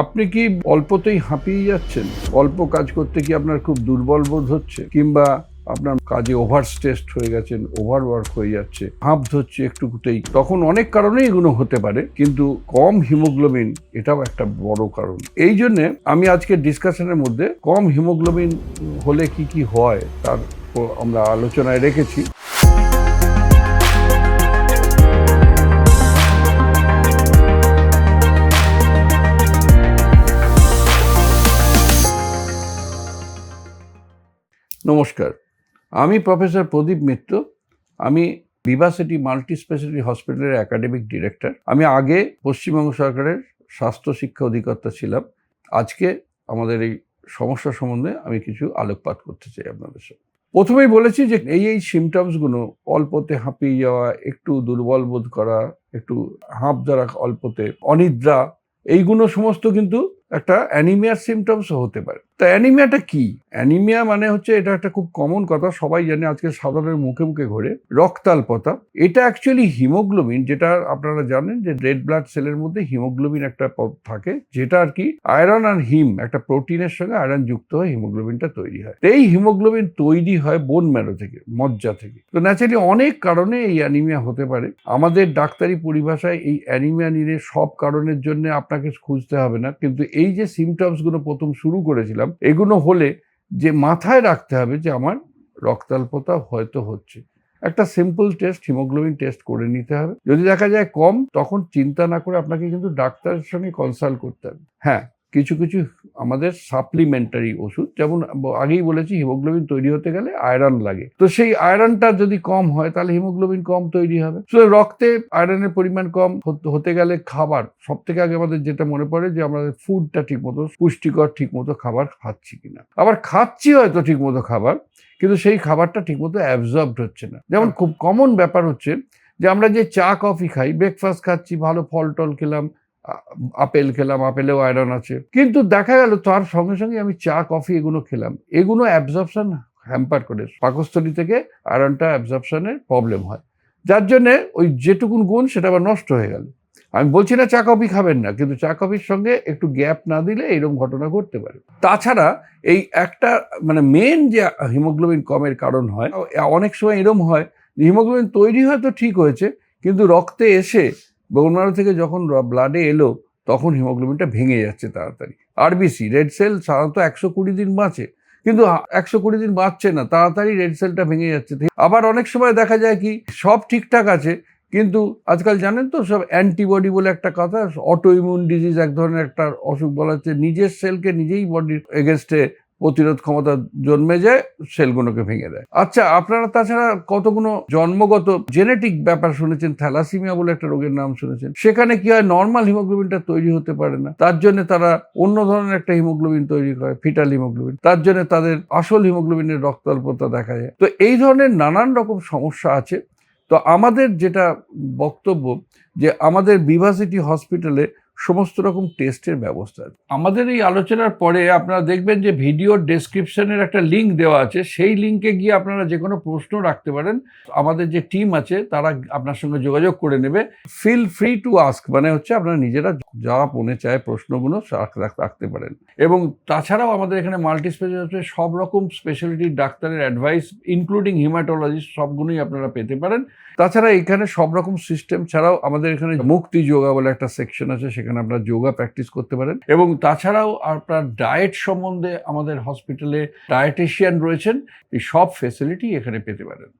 আপনি কি অল্পতেই হাঁপিয়ে যাচ্ছেন? অল্প কাজ করতে কি আপনার খুব দুর্বল বোধ হচ্ছে? কিংবা আপনার কাজে ওভার স্ট্রেসড হয়ে গেছেন ওভার ওয়ার্ক হয়ে যাচ্ছে, হাঁপ ধরছে একটুকুতেই? তখন অনেক কারণেই এগুলো হতে পারে, কিন্তু কম হিমোগ্লোবিন এটাও একটা বড় কারণ। এই জন্যে আমি আজকে ডিসকাশনের মধ্যে কম হিমোগ্লোবিন হলে কি কি হয়, তার আমরা আলোচনায় রেখেছি। নমস্কার। আমি প্রফেসর প্রদীপ মিত্র। আমি বিভাসিটি মাল্টি স্পেশালিটি হসপিটালের একাডেমিক ডিরেক্টর। আমি আগে পশ্চিমবঙ্গ সরকারের স্বাস্থ্য শিক্ষা অধিকর্তা ছিলাম। আজকে আমাদের এই সমস্যা সম্বন্ধে আমি কিছু আলোকপাত করতে চাই আপনাদের সাথে। প্রথমেই বলেছি যে এই এই সিমটমসগুলো অল্পতে হাঁপিয়ে যাওয়া, একটু দুর্বল বোধ করা, একটু হাঁপ ধরা অল্পতে, অনিদ্রা, এইগুলো সমস্ত কিন্তু একটা অ্যানিমিয়ার সিমটমসও হতে পারে। তা অ্যানিমিয়াটা কি? অ্যানিমিয়া মানে হচ্ছে এটা একটা খুব কমন কথা, সবাই জানে আজকে সাধারণের মুখে মুখে ঘোরে, রক্তাল্পতা। এটা অ্যাকচুয়ালি হিমোগ্লোবিন যেটা আপনারা জানেন যে রেড ব্লাড সেলের মধ্যে হিমোগ্লোবিন একটা পদ থাকে, যেটা আর কি আয়রন আর হিম একটা প্রোটিনের সঙ্গে আয়রন যুক্ত হয়ে হিমোগ্লোবিনটা তৈরি হয়। এই হিমোগ্লোবিন তৈরি হয় বোন ম্যারো থেকে, মজ্জা থেকে। তো ন্যাচারালি অনেক কারণে এই অ্যানিমিয়া হতে পারে। আমাদের ডাক্তারি পরিভাষায় এই অ্যানিমিয়া নিয়ে সব কারণের জন্য আপনাকে খুঁজতে হবে না, কিন্তু এই যে সিমটমসগুলো প্রথম শুরু করেছিলাম, এগুলো হলে যে মাথায় রাখতে হবে যে আমার রক্তাল্পতা হয়তো হচ্ছে। একটা সিম্পল টেস্ট হিমোগ্লোবিন টেস্ট করে নিতে হবে। যদি দেখা যায় কম, তখন চিন্তা না করে আপনাকে কিন্তু ডাক্তারের সঙ্গে কনসাল্ট করতে হবে। হ্যাঁ কিছু কিছু আমাদের সাপ্লিমেন্টারি ওষুধ, যেমন আগেই বলেছি হিমোগ্লোবিন তৈরি হতে গেলে আয়রন লাগে। তো সেই আয়রনটা যদি কম হয়, তাহলে হিমোগ্লোবিন কম তৈরি হবে। তো রক্তে আয়রনের পরিমাণ কম হতে- গেলে খাবার সব থেকে আগে আমাদের যেটা মনে পড়ে যে আমাদের ফুডটা ঠিক মতো পুষ্টিকর ঠিক মতো খাবার খাচ্ছি কিনা। আবার খাচ্ছি হয়তো ঠিক মতো খাবার, কিন্তু সেই খাবারটা ঠিকমতো অ্যাবজর্বড হচ্ছে না। যেমন খুব কমন ব্যাপার হচ্ছে যে, আমরা যে চা, কফি খাই ব্রেকফাস্ট খাচ্ছি, ভালো ফল টল খেলাম আপেল খেলাম, আপেলেও আয়রন আছে। কিন্তু দেখা গেল, তার সঙ্গে সঙ্গে আমি চা কফি এগুলো খেলাম। এগুলো অ্যাবজর্পশন হ্যাম্পার করে। পাকস্থলী থেকে আয়রনটা অ্যাবজর্পশনের প্রবলেম হয়। যার জন্যে ওই যেটুকুন গুণ, সেটা আবার নষ্ট হয়ে গেল। আমি বলছি না, চা কফি খাবেন না। কিন্তু চা কফির সঙ্গে একটু গ্যাপ না দিলে এরকম ঘটনা ঘটতে পারে। তাছাড়া এই একটা মানে মেন যে হিমোগ্লোবিন কমের কারণ হয়, অনেক সময় এরম হয় হিমোগ্লোবিন তৈরি হয়তো ঠিক হয়েছে, কিন্তু রক্তে এসে বোনমারো থেকে যখন ব্লাডে এলো, তখন হিমোগ্লোবিনটা ভেঙে যাচ্ছে তাড়াতাড়ি। আরবিসি রেড সেল সাধারণত একশো কুড়ি দিন বাঁচে, কিন্তু একশো কুড়ি দিন বাঁচছে না, তাড়াতাড়ি রেড সেলটা ভেঙে যাচ্ছে। আবার অনেক সময় দেখা যায় কি, সব ঠিকঠাক আছে, কিন্তু আজকাল জানেন তো, সব অ্যান্টিবডি বলে একটা কথা অটো ইমিউন ডিজিজ এক ধরনের একটা অসুখ বলা হচ্ছে, নিজের সেলকে নিজেই বডির এগেনস্টে প্রতিরোধ ক্ষমতা জন্মে যায়, সেলগুলোকে ভেঙে দেয়। আচ্ছা আপনারা তাছাড়া কতগুলো জন্মগত জেনেটিক ব্যাপার শুনেছেন? থ্যালাসিমিয়া বলে একটা রোগের নাম শুনেছেন। সেখানে কি হয়? নর্মাল হিমোগ্লোবিনটা তৈরি হতে পারে না। তার জন্য তারা অন্য ধরনের একটা হিমোগ্লোবিন তৈরি করে, ফিটাল হিমোগ্লোবিন। তার জন্য তাদের আসল হিমোগ্লোবিনের রক্তাল্পতা দেখা যায়। তো এই ধরনের নানান রকম সমস্যা আছে। তো আমাদের যেটা বক্তব্য যে আমাদের বিভাসিটি হসপিটালে সমস্ত রকম টেস্টের ব্যবস্থা আছে। আমাদের এই আলোচনার পরে আপনারা দেখবেন যে ভিডিওর ডেসক্রিপশনের একটা লিঙ্ক দেওয়া আছে। সেই লিঙ্কে গিয়ে আপনারা যে কোনো প্রশ্ন রাখতে পারেন। আমাদের যে টিম আছে, তারা আপনার সঙ্গে যোগাযোগ করে নেবে। ফিল ফ্রি টু আস্ক মানে হচ্ছে আপনারা নিজেরা যা মনে চায় প্রশ্নগুলো রাখ- রাখ- রাখতে পারেন। এবং তাছাড়াও আমাদের এখানে মাল্টি স্পেশালিটি সব রকম স্পেশালিটির ডাক্তারের অ্যাডভাইস ইনক্লুডিং হিমাটোলজিস্ট সবগুলোই আপনারা পেতে পারেন। তাছাড়া এখানে সব রকম সিস্টেম ছাড়াও আমাদের এখানে মুক্তি যোগা বলে একটা সেকশন আছে সেখানে আপনারা যোগা প্র্যাকটিস করতে পারেন। এবং তাছাড়াও আপনার ডায়েট সম্বন্ধে আমাদের হসপিটালে ডায়েটিশিয়ান রয়েছেন, এই সব ফেসিলিটি এখানে পেতে পারেন।